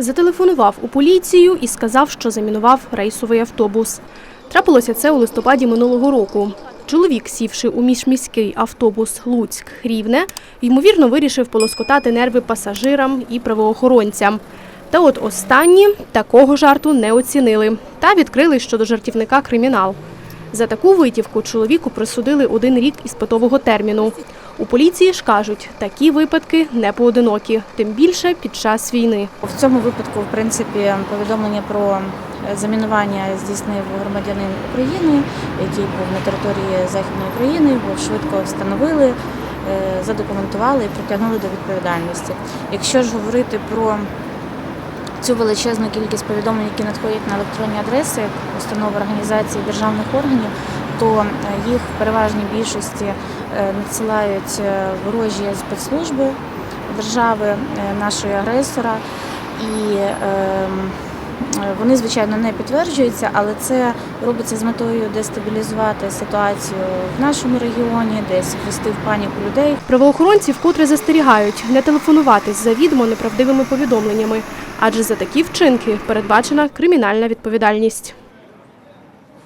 Зателефонував у поліцію і сказав, що замінував рейсовий автобус. Трапилося це у листопаді минулого року. Чоловік, сівши у міжміський автобус Луцьк-Рівне, ймовірно вирішив полоскотати нерви пасажирам і правоохоронцям. Та от останні такого жарту не оцінили та відкрили щодо жартівника кримінал. За таку витівку чоловіку присудили один рік іспитового терміну. У поліції ж кажуть, такі випадки не поодинокі, тим більше під час війни. В цьому випадку, в принципі, повідомлення про замінування здійснив громадянин України, який був на території Західної України, його швидко встановили, е, задокументували і притягнули до відповідальності. Якщо ж говорити про цю величезну кількість повідомлень, які надходять на електронні адреси установ організації державних органів, то е, їх в переважній більшості е, надсилають е, ворожі спецслужби держави нашої агресора, і ем, вони, звичайно, не підтверджуються, але це робиться з метою дестабілізувати ситуацію в нашому регіоні, десь ввести в паніку людей. Правоохоронці вкотре застерігають не телефонувати з завідомо неправдивими повідомленнями, адже за такі вчинки передбачена кримінальна відповідальність.